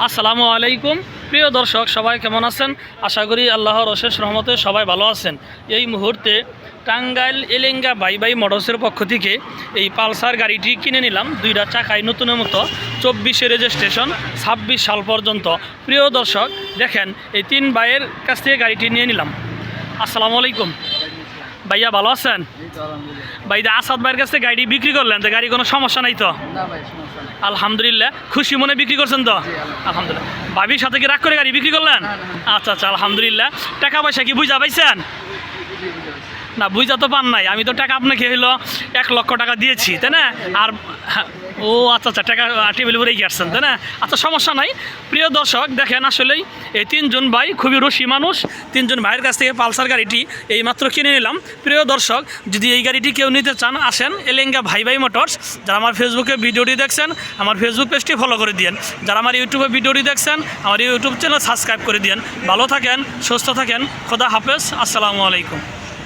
আসসালামু আলাইকুম। প্রিয় দর্শক, সবাই কেমন আছেন? আশা করি আল্লাহর অশেষ রহমতে সবাই ভালো আছেন। এই মুহূর্তে টাঙ্গাইল এলেঙ্গা বাই বাই মোটরসের পক্ষ থেকে এই পালসার গাড়িটি কিনে নিলাম। দুইটা চাকায় নতুনের মতো চব্বিশে রেজিস্ট্রেশন, ছাব্বিশ সাল পর্যন্ত। প্রিয় দর্শক, দেখেন, এই তিন ভাইয়ের কাছ থেকে গাড়িটি নিয়ে নিলাম। আসসালামু আলাইকুম। ভাইয়া ভালো আছেন? ভাই আসাদ ভাইয়ের কাছে গাড়ি বিক্রি করলেন তো গাড়ি কোনো সমস্যা নাই তো? আলহামদুলিল্লাহ খুশি মনে বিক্রি করছেন তো? আলহামদুলিল্লাহ। ভাবির সাথে কি রাগ করে গাড়ি বিক্রি করলেন? আচ্ছা আচ্ছা আলহামদুলিল্লাহ। টাকা পয়সা কি বুঝা পাইছেন? না, বুঝা তো পান নাই। আমি তো টাকা আপনাকে হইল এক লক্ষ টাকা দিয়েছি, তাই না? আর, ও আচ্ছা আচ্ছা টাকা টেবিল উপরেই আসছেন, তাই না? আচ্ছা সমস্যা নাই। প্রিয় দর্শক, দেখেন আসলেই এই তিনজন ভাই খুবই রসি মানুষ। তিনজন ভাইয়ের কাছ থেকে পালসার গাড়িটি এইমাত্র কিনে নিলাম। প্রিয় দর্শক, যদি এই গাড়িটি কেউ নিতে চান, আসেন এলেঙ্গা ভাই ভাই মোটরস। যারা আমার ফেসবুকে ভিডিওটি দেখছেন, আমার ফেসবুক পেজটি ফলো করে দিন যারা আমার ইউটিউবে ভিডিওটি দেখছেন, আমার ইউটিউব চ্যানেল সাবস্ক্রাইব করে দিন ভালো থাকেন, সুস্থ থাকেন। খোদা হাফেজ। আসসালামু আলাইকুম।